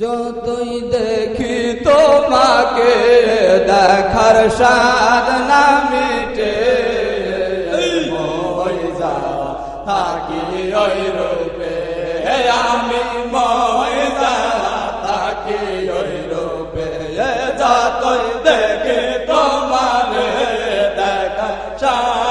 যতই দেখি তোমাকে, দেখার স্বাদ না মিটে। থাকি ওই রূপে। আমি যা, থাকি ওই রূপে। যতই দেখি তোমারে, দেখার স্বাদ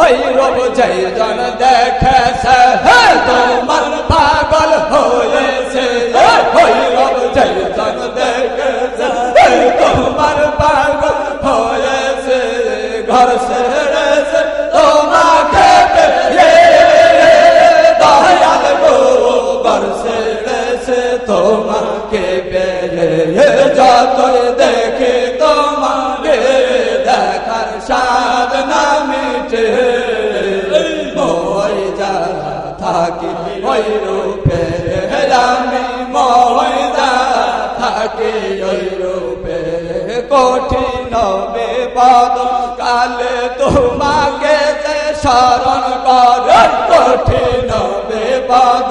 ওই রূপ যেই জন দেখেছে তোমার পাগল হয়েছে। ওই রূপ যেই জন দেখেছে তোমার পাগল হয়েছে। ঘর ছেড়েছে তোমাকে দয়াল গো ঘর ছেড়েছে তোমাকে। থাকি, ওই রূপে আমি ময়দা থাকি, ওই রূপে কঠিন বিপদ কালে তোমাকে যে স্মরণ করে, কঠিন বিপদ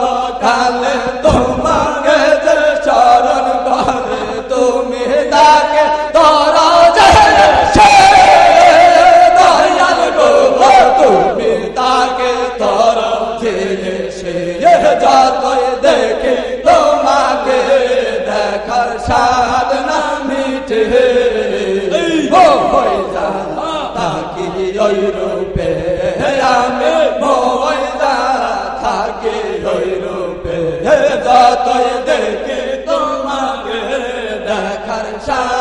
স্বাদ মিটে ও হয়ে যা থাকি ওই যা থাকি ওই রূপে। যতই দেখে তোমাকে দেখার স্বাদ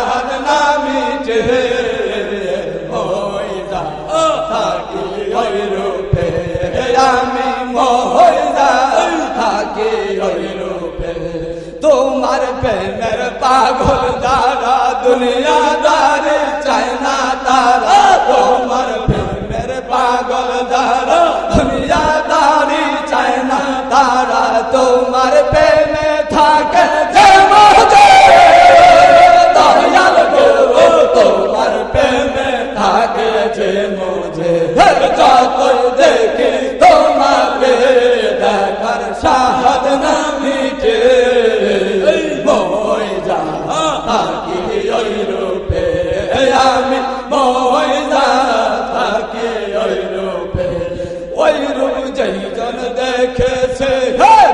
পাগল দুনিয়া দারে চায় না তারা। তোমার প্রেমের পাগল যারা দেখেছে।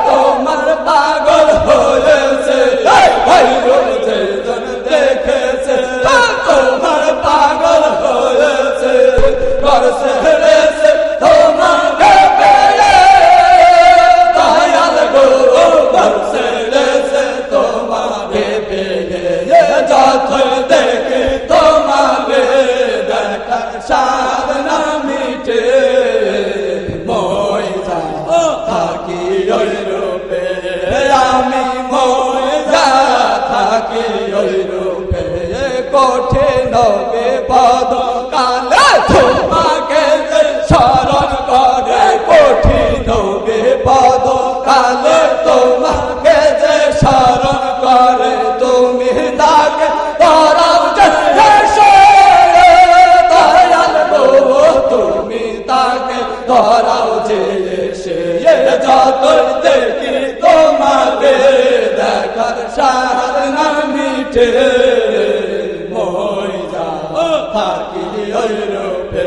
তোমার পাগল হয়েছে। হে, ওই রূপ যেই জন দেখেছে। তোমার পাগল হয়েছে। ঘর ছেড়েছে তোমাকে পেয়ে দয়াল গো ঘর তোমাকে পেয়ে যতই কঠিন বিপদ কালে তোমাকে স্মরণ করে কঠিন বিপদ কালে তোমাকে যে স্মরণ করে তুমি তাকে সে দয়াল গো তুমি তাকে ধরাও যে সে যতই দেখি তোমাকে, দেখার সার না মিটে। থাকি ওই রূপে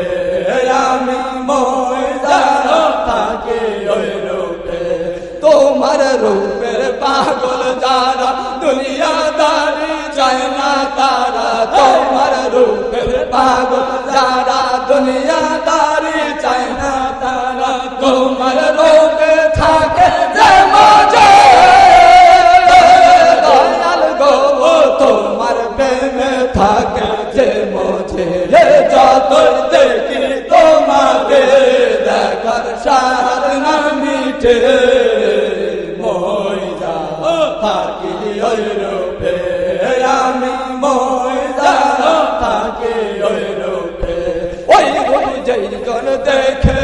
মই যা থাকি ওই রূপে আমি যা থাকি ওই রূপে ওই জন দেখে